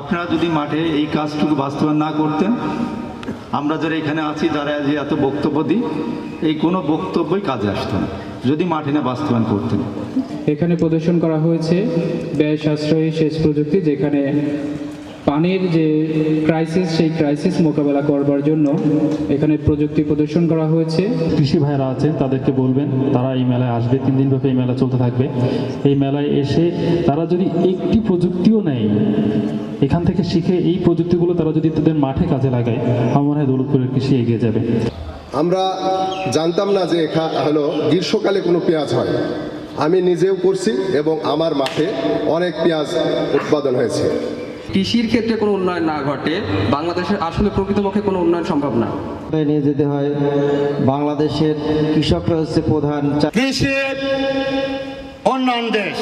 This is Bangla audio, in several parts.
আপনারা যদি মাঠে এই কাজটুকু বাস্তবায়ন না করতেন, আমরা যারা এখানে আছি, যারা যে এত বক্তব্য দিই, এই কোনো বক্তব্যই কাজে আসতো না, যদি মাঠে না বাস্তবায়ন করতেন। এখানে প্রদর্শন করা হয়েছে ব্যয় সাশ্রয়ী সেচ প্রযুক্তি, যেখানে পানির যে ক্রাইসিস সেই ক্রাইসিস মোকাবেলা করবার জন্য এখানে প্রযুক্তি প্রদর্শন করা হয়েছে। কৃষি ভাইরা আছেন তাদেরকে বলবেন তারা এই মেলায় আসবে তিন দিন ব্যাপী এই মেলা চলতে থাকবে। এই মেলায় এসে তারা যদি একটি প্রযুক্তিও নেয় এখান থেকে শিখে এই প্রযুক্তিগুলো তারা যদি তাদের মাঠে কাজে লাগায় আমার মনে হয় দৌলতপুরের কৃষি এগিয়ে যাবে। আমরা জানতাম না যে এখা হলো গ্রীষ্মকালে কোনো পেঁয়াজ হয়। আমি নিজেও করছি এবং আমার মাঠে অনেক পেঁয়াজ উৎপাদন হয়েছে। কৃষির ক্ষেত্রে কোনো উন্নয়ন না ঘটে বাংলাদেশের আসলে প্রকৃতপক্ষে কোনো উন্নয়ন সম্ভব না। নিয়ে যেতে হয়? বাংলাদেশের কৃষকরা হচ্ছে প্রধান কৃষির উন্নয়ন দেশ।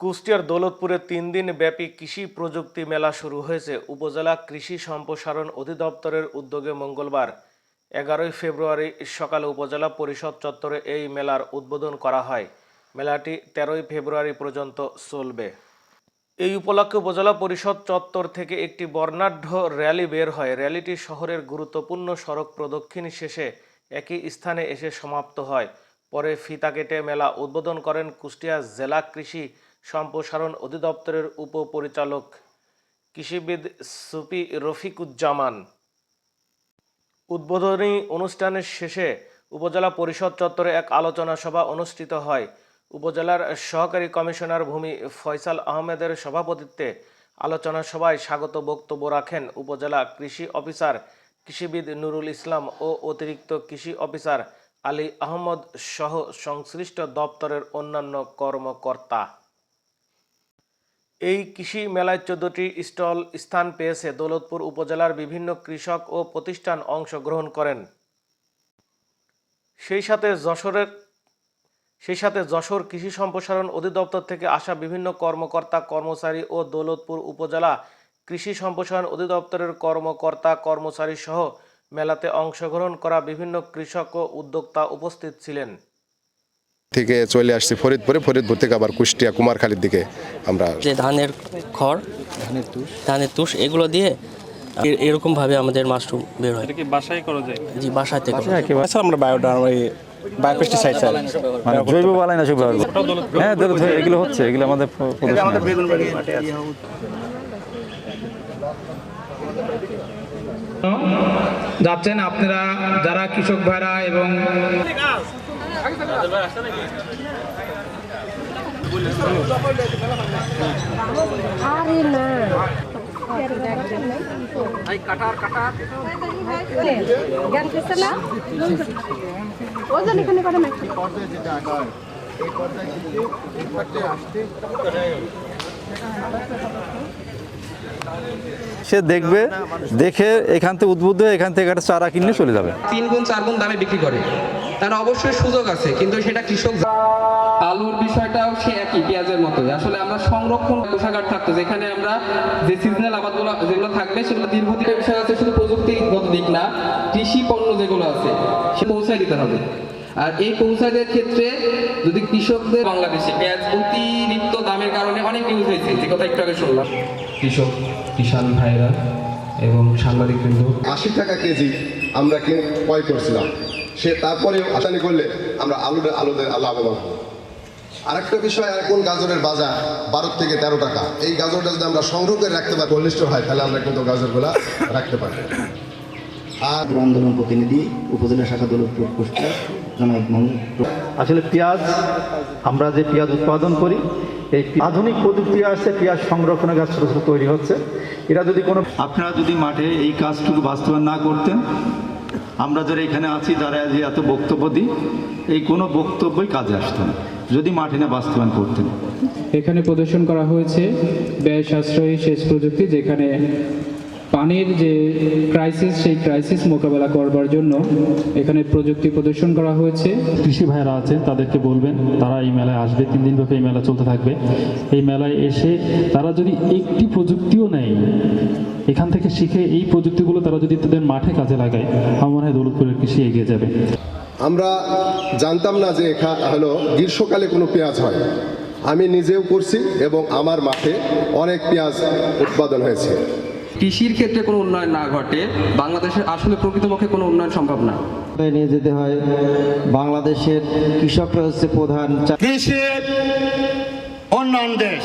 কুষ্টিয়ার দৌলতপুরে তিন দিন ব্যাপী কৃষি প্রযুক্তি মেলা শুরু হয়েছে। উপজেলা কৃষি সম্প্রসারণ অধিদপ্তরের উদ্যোগে মঙ্গলবার এগারোই ফেব্রুয়ারি সকালে উপজেলা পরিষদ চত্বরে এই মেলার উদ্বোধন করা হয়। মেলাটি তেরোই ফেব্রুয়ারি পর্যন্ত চলবে। এই উপলক্ষে উপজেলা পরিষদ চত্বর থেকে একটি বর্ণাঢ্য র্যালি বের হয়। র্যালিটি শহরের গুরুত্বপূর্ণ সড়ক প্রদক্ষিণ শেষে একই স্থানে এসে সমাপ্ত হয়। পরে ফিতা কেটে মেলা উদ্বোধন করেন কুষ্টিয়া জেলা কৃষি সম্প্রসারণ অধিদপ্তরের উপপরিচালক কৃষিবিদ সুপি রফিকুজ্জামান। উদ্বোধনী অনুষ্ঠানের শেষে উপজেলা পরিষদ চত্বরে এক আলোচনা সভা অনুষ্ঠিত হয়। উপজেলার সহকারী কমিশনার ভূমি ফয়সাল আহমেদের সভাপতিত্বে আলোচনা সভায় স্বাগত বক্তব্য রাখেন উপজেলা কৃষি অফিসার কৃষিবিদ নুরুল ইসলাম ও অতিরিক্ত কৃষি অফিসার আলী আহমদ সহ সংশ্লিষ্ট দপ্তরের অন্যান্য কর্মকর্তা। এই কৃষি মেলায় চোদ্দটি স্টল স্থান পেয়েছে। দৌলতপুর উপজেলার বিভিন্ন কৃষক ও প্রতিষ্ঠান অংশগ্রহণ করেন। সেই সাথে যশোরের সেই সাথে যশোর কৃষি সম্প্রসারণ অধিদপ্তর থেকে আসা বিভিন্ন কর্মকর্তা, কর্মচারী ও দৌলতপুর উপজেলা কৃষি সম্প্রসারণ অধিদপ্তরের কর্মকর্তা, কর্মচারী সহ মেলাতে অংশগ্রহণ করা বিভিন্ন কৃষক ও উদ্যোক্তা উপস্থিত ছিলেন। থেকে চলে আসছি ফরিদপুরে ফরিদপুর থেকে আবার কুষ্টিয়া কুমারখালীর দিকে আমরা যে ধানের খড় ধানের তুষ। ধানের তুষ এগুলো দিয়ে এরকমভাবে আমাদের মাশরুম বের হয়। কি বাসায় করা যায়? জি বাসায় থেকে আচ্ছা আমরা বায়োডা ওই বায়োপেস্টিসাইড স্যার মানে জৈব বালাই ব্যবহার। হ্যাঁ এগুলো হচ্ছে এগুলো আমাদের যাচ্ছেন আপনারা যারা কৃষক ভাইরা এবং আরে না। ওজন এখানে করে না সে দেখবে, দেখে এখান থেকে উদ্বুদ্ধ হয়ে এখান থেকে একটা চারা কিনে চলে যাবে। তিন গুণ, চার গুণ দামে বিক্রি করে। তার অবশ্যই সুযোগ আছে, কিন্তু সেটা কৃষক আলুর বিষয়টাও সে একই, পেঁয়াজের মতোই। আসলে আমরা সংরক্ষণ কোষাগার থাকতো, যেখানে আমরা যে সিজনাল আবাদগুলো, যেগুলো থাকবে, সেগুলো দীর্ঘদিনের বিষয় আছে, শুধু প্রযুক্তিগত দিক না, কৃষি পণ্য যেগুলো আছে, সে পৌঁছায় দিতে হবে। আর এই পৌঁছায় ক্ষেত্রে যদি কৃষকদের বাংলাদেশে পেঁয়াজ অতিরিক্ত দামের কারণে অনেক নিউজ হয়েছে। যে কথা একটু আগে শুনলাম। কৃষক কিষান ভাইরা এবং সাংবাদিকবৃন্দ আশি টাকা কেজি আমরা কি ক্রয় করছিলাম। সে তারপরে আসানি করলে আমরা আলু আলুদের লাভবান আরেকটা বিষয় এখন গাজরের বাজার বারো থেকে তেরো টাকা? এই গাজরটা যদি আমরা সংগ্রহ করে রাখতে পারি চল্লিশটা হয় তাহলে আমরা কিন্তু গাজরগুলা রাখতে পারি আর আন্দোলন প্রতিনিধি উপজেলা শাখা দৌলতপুর জনাব আসলে পেঁয়াজ আমরা যে পেঁয়াজ উৎপাদন করি এই আধুনিক প্রযুক্তি আসছে পেঁয়াজ সংরক্ষণের গাছ ছোটো ছোটো তৈরি হচ্ছে। এরা যদি কোনো আপনারা যদি মাঠে এই কাজটুকু বাস্তবায়ন না করতেন আমরা যারা এখানে আছি যারা যে এত বক্তব্য দিই এই কোনো বক্তব্যই কাজে আসতো না যদি মাঠে না বাস্তবায়ন করতেন। এখানে প্রদর্শন করা হয়েছে ব্যয় সাশ্রয়ী সেচ প্রযুক্তি যেখানে পানির যে ক্রাইসিস সেই ক্রাইসিস মোকাবেলা করবার জন্য এখানে প্রযুক্তি প্রদর্শন করা হয়েছে। কৃষি ভাইরা আছেন তাদেরকে বলবেন তারা এই মেলায় আসবে তিন দিন ব্যাপী এই মেলা চলতে থাকবে। এই মেলায় এসে তারা যদি একটি প্রযুক্তিও নেয় এখান থেকে শিখে এই প্রযুক্তিগুলো তারা যদি তাদের মাঠে কাজে লাগায় আমার মনে হয় দৌলতপুরের কৃষি এগিয়ে যাবে। আমরা জানতাম না যে এখা হলো গ্রীষ্মকালে কোনো পেঁয়াজ হয়। আমি নিজেও করছি এবং আমার মাঠে অনেক পেঁয়াজ উৎপাদন হয়েছে। কৃষির ক্ষেত্রে কোনো উন্নয়ন না ঘটে বাংলাদেশের আসলে প্রকৃতপক্ষে কোনো উন্নয়ন সম্ভব না। নিয়ে যেতে হয় বাংলাদেশের কৃষকরা হচ্ছে প্রধান কৃষির কৃষি উন্নয়ন দেশ।